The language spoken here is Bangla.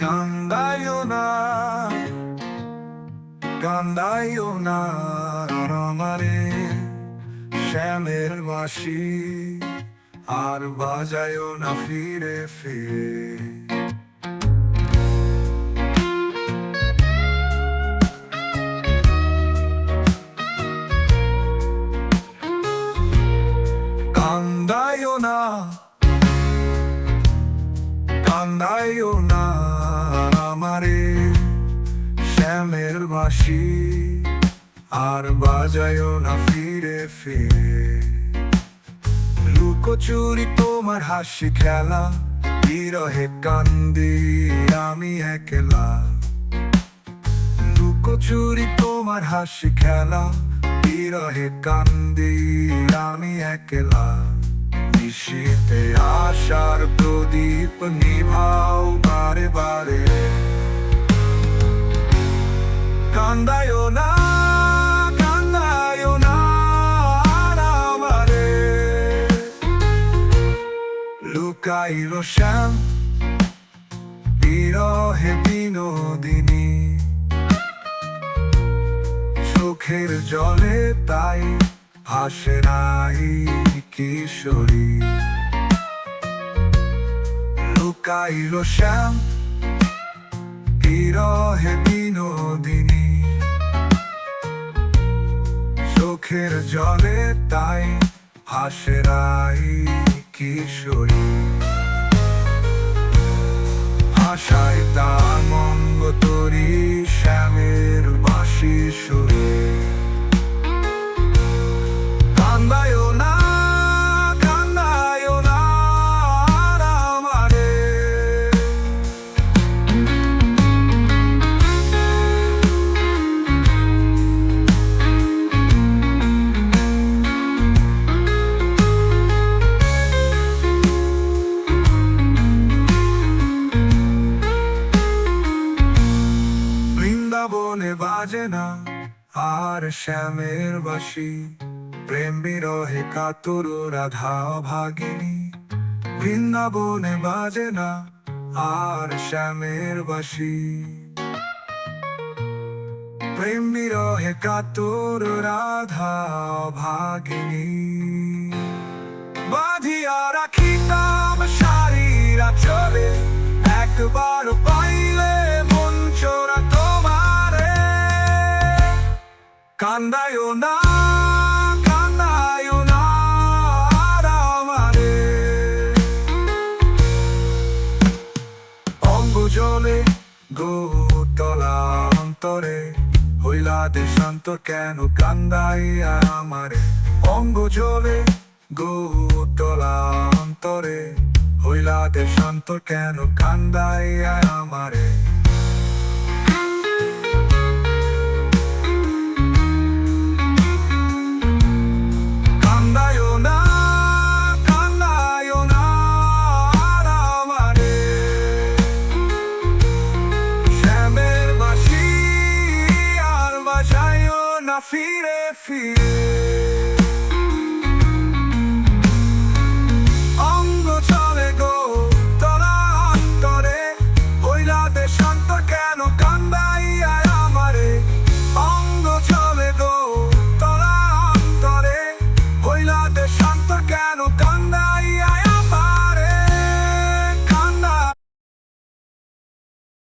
কান্দাইও না কান্দাইও না আমারে শ্যামের মাসি আর বাজায়ও না ফিরে ফিরে কান্দাইও না আমারে। শ্যামের বাসি আর বাজায়ও না ফিরে ফিরে। লুকোচুরি তোমার হাসি খেলা, বিরহে কান্দি আমি একলা। লুকোচুরি তোমার হাসি খেলা, বিরহে কান্দি আমি একলা। নিশীতে আশার প্রদীপ নিভাও বারে বারে। কান্দায়ও না শ্যাম বিরহে বিনোদিনী। জলে তাই ভাসে নাই কিশোরী। লুকাইল শ্যাম বিরহে বিনোদিনী। চোখের জলে তাই ভাসে নাই কিশোরী। ভাষায় তার মঙ্গ তরি শ্যামের বাসি সুরে। না, আর শ্যামের বাসি। প্রেম বিরহে কাতর রাধা ভাগিনী। বৃন্দাবনে বাজে না, আর শ্যামের বাসি। প্রেম বিরহে কাতর রাধা ভাগিনী। না না দেশান্তর কেন কান্দাইয়া আমারে? অঙ্গ জলে গোতলা অন্তরে হইলা দেশান্তর কেন কান্দাইয়া আমারে? feel